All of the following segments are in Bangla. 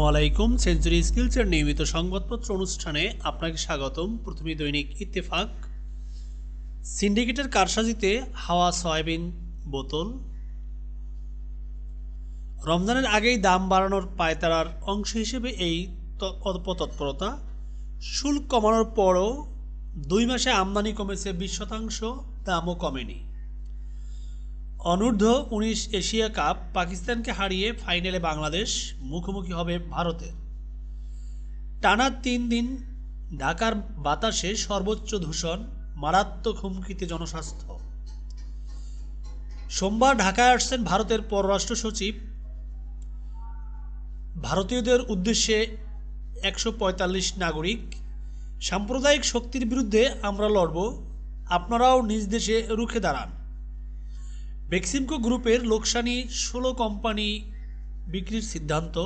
আলাইকুম। সেঞ্চুরি স্কিলসের নিয়মিত সংবাদপত্র অনুষ্ঠানে আপনাকে স্বাগতম। প্রথমে দৈনিক ইত্তেফাক। সিন্ডিকেটের কারসাজিতে হাওয়া সয়াবিন বোতল। রমজানের আগেই দাম বাড়ানোর পায়তারার অংশ হিসেবে এই অপতৎপরতা শুল্ক কমানোর পরও দুই মাসে আমদানি কমেছে বিশ শতাংশ, দামও কমেনি। অনূর্ধ্ব উনিশ এশিয়া কাপ পাকিস্তানকে হারিয়ে ফাইনালে বাংলাদেশ মুখোমুখি হবে ভারতের টানা তিন দিন ঢাকার বাতাসে সর্বোচ্চ দূষণ মারাত্মক হুমকিতে জনস্বাস্থ্য। সোমবার ঢাকায় আসছেন ভারতের পররাষ্ট্র সচিব। ভারতীয়দের উদ্দেশ্যে একশো পঁয়তাল্লিশ নাগরিক। সাম্প্রদায়িক শক্তির বিরুদ্ধে আমরা লড়ব। আপনারাও নিজ দেশে রুখে দাঁড়ান। বেক্সিমকো গ্রুপের লোকসানি ষোলো কোম্পানি বিক্রির সিদ্ধান্ত।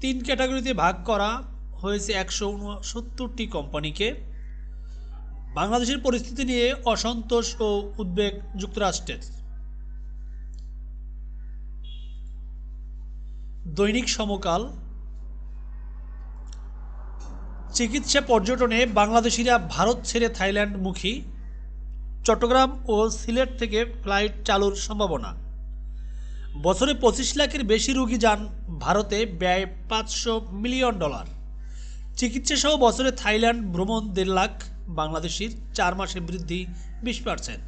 তিন ক্যাটাগরিতে ভাগ করা হয়েছে একশো উনসত্তরটি কোম্পানিকে। বাংলাদেশের পরিস্থিতি নিয়ে অসন্তোষ ও উদ্বেগ যুক্তরাষ্ট্রের। দৈনিক সমকাল। চিকিৎসা পর্যটনে বাংলাদেশিরা ভারত ছেড়ে থাইল্যান্ডমুখী। চট্টগ্রাম ও সিলেট থেকে ফ্লাইট চালুর সম্ভাবনা। বছরে পঁচিশ লাখের বেশি রোগী যান ভারতে ব্যয় পাঁচশো মিলিয়ন ডলার। চিকিৎসা সহ বছরে থাইল্যান্ড ভ্রমণ দেড় লাখ, বাংলাদেশির চার মাসে বৃদ্ধি বিশ পার্সেন্ট।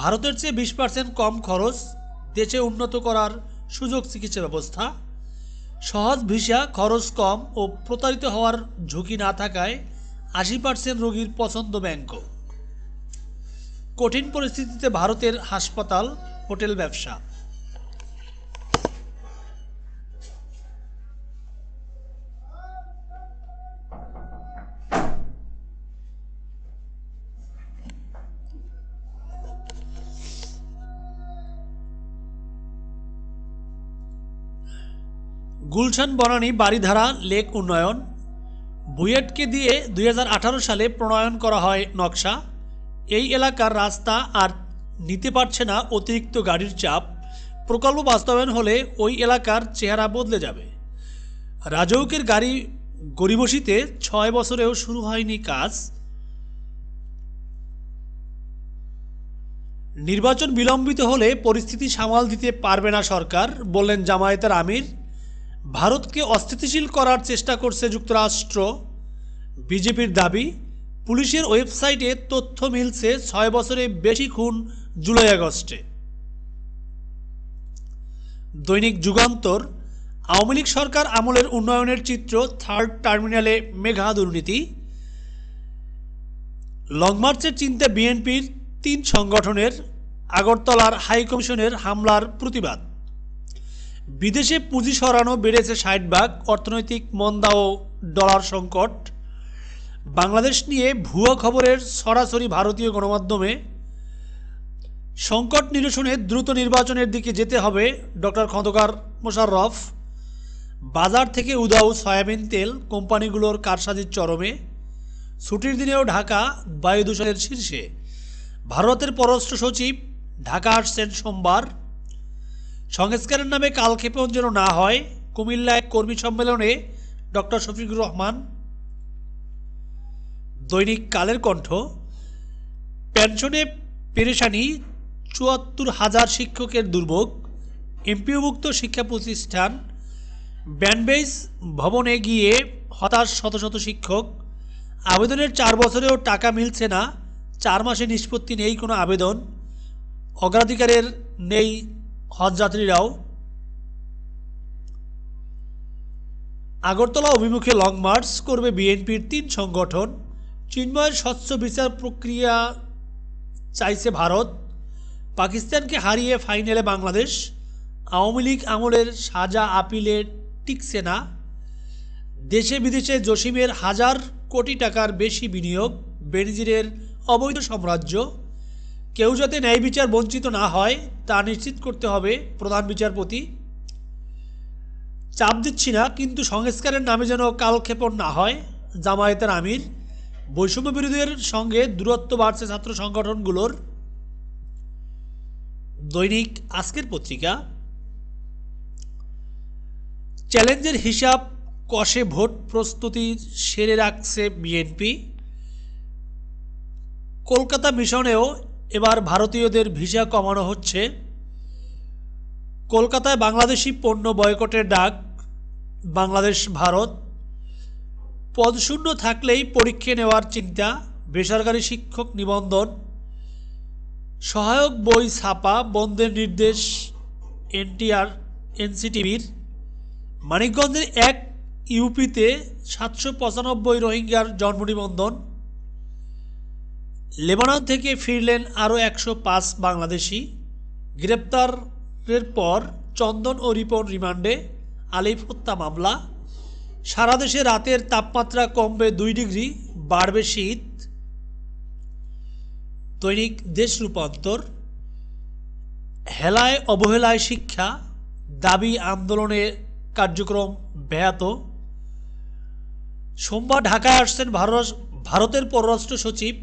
ভারতের চেয়ে বিশ পার্সেন্ট কম খরচ, দেশে উন্নত করার সুযোগ চিকিৎসা ব্যবস্থা। সহজ ভিসা, খরচ কম ও প্রতারিত হওয়ার ঝুঁকি না থাকায় আশি পার্সেন্ট রোগীর পছন্দ ব্যাংকক কঠিন পরিস্থিতিতে ভারতের হাসপাতাল, হোটেল ব্যবসা। গুলশান বনানী বাড়িধারা লেক উন্নয়ন। বুয়েটকে দিয়ে দুই হাজার আঠারো সালে প্রণয়ন করা হয় নকশা। এই এলাকার রাস্তা আর নিতে পারছে না অতিরিক্ত গাড়ির চাপ। প্রকল্প বাস্তবায়ন হলে ওই এলাকার চেহারা বদলে যাবে। রাজৌকের গাড়ি গরিবসিতে ছয় বছরেও শুরু হয়নি কাজ। নির্বাচন বিলম্বিত হলে পরিস্থিতি সামাল দিতে পারবে না সরকার, বললেন জামায়াতের আমির। ভারতকে অস্থিতিশীল করার চেষ্টা করছে যুক্তরাষ্ট্র। বিজেপির দাবি পুলিশের ওয়েবসাইটে তথ্য মিলছে ছয় বছরে বেশি খুন জুলাই আগস্টে। দৈনিক যুগান্তর, আওয়ামী লীগ সরকার আমলের উন্নয়নের চিত্র থার্ড টার্মিনালে মেঘা দুর্নীতি। লংমার্চের চিন্তা বিএনপির তিন সংগঠনের আগরতলার হাইকমিশনের হামলার প্রতিবাদ। বিদেশে পুঁজি সরানো বেড়েছে ষাট ভাগ, অর্থনৈতিক মন্দা ও ডলার সংকট। বাংলাদেশ নিয়ে ভুয়া খবরের সরাসরি ভারতীয় গণমাধ্যমে সংকট নিরসনে দ্রুত নির্বাচনের দিকে যেতে হবে ডক্টর খন্দকার মোশাররফ। বাজার থেকে উদাও সয়াবিন তেল কোম্পানিগুলোর কারসাজির চরমে। ছুটির দিনেও ঢাকা বায়ু দূষণের শীর্ষে। ভারতের পররাষ্ট্র সচিব, ঢাকা আসছেন সোমবার। সংস্কারের নামে কালক্ষেপণ যেন না হয়, কুমিল্লায় কর্মী সম্মেলনে ডক্টর শফিকুর রহমান দৈনিক কালের কণ্ঠ, পেনশনে পেরেশানি, চুয়াত্তর হাজার শিক্ষকের দুর্ভোগ এমপিওভুক্ত শিক্ষা প্রতিষ্ঠান ব্যানবেজ ভবনে গিয়ে হতাশ শত শত শিক্ষক, আবেদনের চার বছরেও টাকা মিলছে না, চার মাসে নিষ্পত্তি নেই কোনো আবেদন, অগ্রাধিকারের নেই হজযাত্রীরাও। আগরতলা অভিমুখে লং মার্চ করবে বিএনপির তিন সংগঠন চিন্ময়ের স্বচ্ছ বিচার প্রক্রিয়া চাইছে ভারত। পাকিস্তানকে হারিয়ে ফাইনালে বাংলাদেশ। আওয়ামী লীগ আমলের সাজা আপিলে টিকছে না। দেশে বিদেশে জসিমের হাজার কোটি টাকার বেশি বিনিয়োগ, বেনজিরের অবৈধ সাম্রাজ্য। কেউ যাতে ন্যায় বিচার বঞ্চিত না হয়, তা নিশ্চিত করতে হবে প্রধান বিচারপতি। চাপ দিচ্ছি না, কিন্তু সংস্কারের নামে যেন কালক্ষেপণ না হয়, জামায়াতের আমির। বৈষম্য বিরোধীদের সঙ্গে দূরত্ব বাড়ছে ছাত্র সংগঠনগুলোর। দৈনিক আজকের পত্রিকা, চ্যালেঞ্জের হিসাব কষে ভোট প্রস্তুতি সেরে রাখছে বিএনপি। কলকাতা মিশনেও এবার ভারতীয়দের ভিসা কমানো হচ্ছে। কলকাতায় বাংলাদেশি পণ্য বয়কটের ডাক, বাংলাদেশ, ভারত পদশূন্য থাকলেই পরীক্ষা নেওয়ার চিন্তা, বেসরকারি শিক্ষক নিবন্ধন, সহায়ক বই ছাপা, বন্ধের নির্দেশ, এনটিআর, এনসিটিভির। মানিকগঞ্জের এক ইউপিতে সাতশো পঁচানব্বই রোহিঙ্গার জন্ম নিবন্ধন। লেবানন থেকে ফিরলেন আরও একশো পাঁচ বাংলাদেশি। গ্রেপ্তারের পর চন্দন ও রিপন রিমান্ডে আলিফ হত্যা মামলা। সারা দেশে রাতের তাপমাত্রা কমবে দুই ডিগ্রি, বাড়বে শীত। দৈনিক দেশ রূপান্তর, হেলায় অবহেলায় শিক্ষা, দাবি আন্দোলনে কার্যক্রম ব্যাহত। সোমবার ঢাকায় আসছেন ভারত ভারতের পররাষ্ট্র সচিব।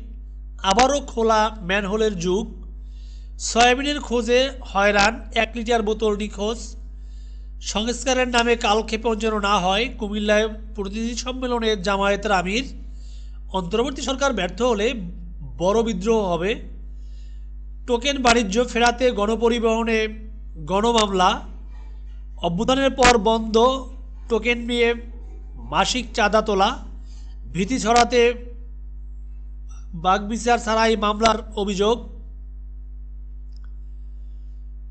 আবারও খোলা ম্যানহোলের যুগ। সয়াবিনের খোঁজে হয়রান, এক লিটার বোতল নিখোঁজ। সংস্কারের নামে কালক্ষেপণ যেন না হয়, কুমিল্লায় প্রতিনিধি সম্মেলনে জামায়াতের আমির। অন্তর্বর্তী সরকার ব্যর্থ হলে বড় বিদ্রোহ হবে। টোকেন বাণিজ্য ফেরাতে গণপরিবহনে গণমামলা। অভ্যুত্থানের পর বন্ধ, টোকেন নিয়ে মাসিক চাঁদা তোলা। ভীতি ছড়াতে বাগবিচার ছাড়াই মামলার অভিযোগ।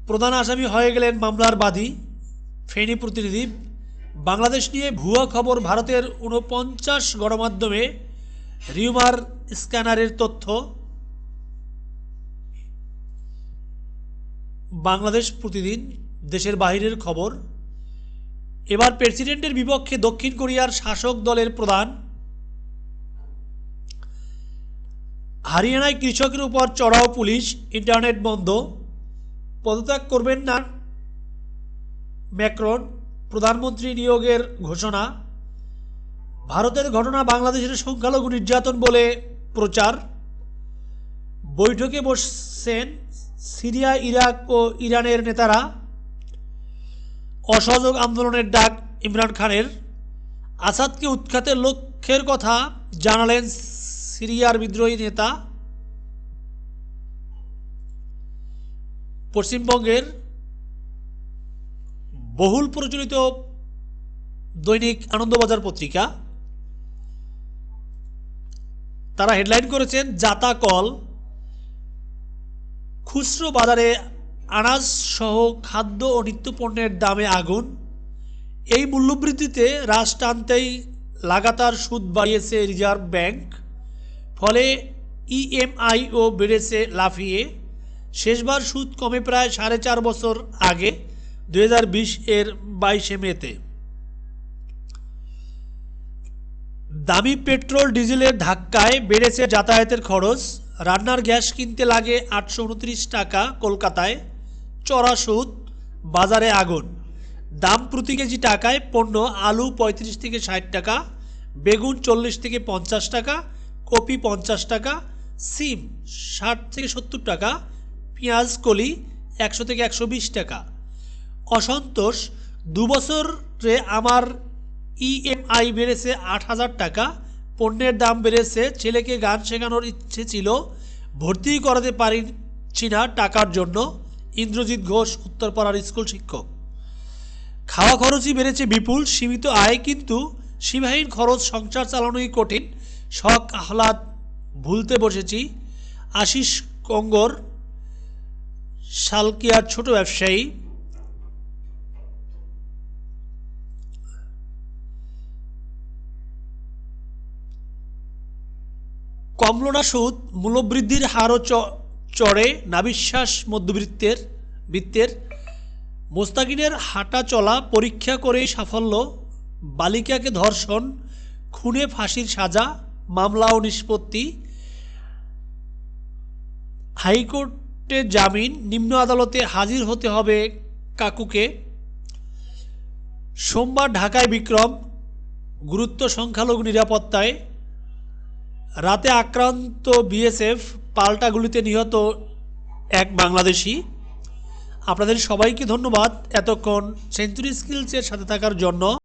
প্রধান আসামি হয়ে গেলেন মামলার বাদী। ফেনী প্রতিনিধি, বাংলাদেশ নিয়ে ভুয়া খবর ভারতের ঊনপঞ্চাশ গণমাধ্যমে রিউমার স্ক্যানারের তথ্য। বাংলাদেশ প্রতিদিন দেশের বাহিরের খবর। এবার প্রেসিডেন্টের বিপক্ষে দক্ষিণ কোরিয়ার শাসক দলের প্রধান। হরিয়ানায় কৃষকের উপর চড়াও পুলিশ, ইন্টারনেট বন্ধ। পদত্যাগ করবেন না ম্যাক্রন, প্রধানমন্ত্রী নিয়োগের ঘোষণা, ভারতের ঘটনা বাংলাদেশের সংখ্যালঘু নির্যাতন বলে প্রচার, বৈঠকে বসছেন সিরিয়া, ইরাক ও ইরানের নেতারা, অসহযোগ আন্দোলনের ডাক ইমরান খানের, আসাদকে উৎখাতের লক্ষ্যের কথা জানালেন সিরিয়ার বিদ্রোহী নেতা, পশ্চিমবঙ্গের বহুল প্রচলিত দৈনিক আনন্দবাজার পত্রিকা, তারা হেডলাইন করেছেন, জাতা কল, খুচরো বাজারে আনাজ সহ খাদ্য ও নিত্যপণ্যের দামে আগুন। এই মূল্যবৃদ্ধিতে হ্রাস টানতেই লাগাতার সুদ বাড়িয়েছে রিজার্ভ ব্যাংক, ফলে ইএমআইও বেড়েছে লাফিয়ে। শেষবার সুদ কমে প্রায় সাড়ে চার বছর আগে। এর বাইশে মেতে। দামি পেট্রোল ডিজেলের ধাক্কায় বেড়েছে যাতায়াতের খরচ। রান্নার গ্যাস কিনতে লাগে আটশো উনত্রিশ টাকা কলকাতায়। চড়া সুদ, বাজারে আগুন। দাম প্রতি কেজি টাকায় পণ্য আলু পঁয়ত্রিশ থেকে ষাট টাকা, বেগুন চল্লিশ থেকে পঞ্চাশ টাকা, কপি পঞ্চাশ টাকা, সিম ষাট থেকে সত্তর টাকা, পেঁয়াজ, কলি একশো থেকে একশো বিশ টাকা। অসন্তোষ দুবছরে আমার ইএমআই বেড়েছে আট হাজার টাকা, পণ্যের দাম বেড়েছে, ছেলেকে গান শেখানোর ইচ্ছে ছিল ভর্তি করাতে পারছি না টাকার জন্য, ইন্দ্রজিৎ ঘোষ, উত্তরপাড়ার স্কুল শিক্ষক। খাওয়া খরচই বেড়েছে বিপুল, সীমিত আয় কিন্তু সীমাহীন খরচ সংসার চালানোই কঠিন, শখ, আহ্লাদ ভুলতে বসেছি। আশিস কঙ্গর শালকিয়ার ছোট ব্যবসায়ী কমলনা সুদ মূল্যবৃদ্ধির হারও চড়ে নাবিশ্বাস মধ্যবিত্তের, বৃত্তের। মোস্তাকিনের হাঁটা চলা, পরীক্ষা করেই সাফল্য, বালিকাকে ধর্ষণ, খুনে ফাঁসির সাজা, মামলা ও নিষ্পত্তি। হাইকোর্টে জামিন, নিম্ন আদালতে হাজির হতে হবে কাকুকে। সোমবার ঢাকায় বিক্রম, গুরুত্ব সংখ্যালঘু নিরাপত্তায় রাতে আক্রান্ত বিএসএফ পাল্টা গুলিতে নিহত এক বাংলাদেশি। আপনাদের সবাইকে ধন্যবাদ এতক্ষণ সেঞ্চুরি স্কিলসের সাথে থাকার জন্য।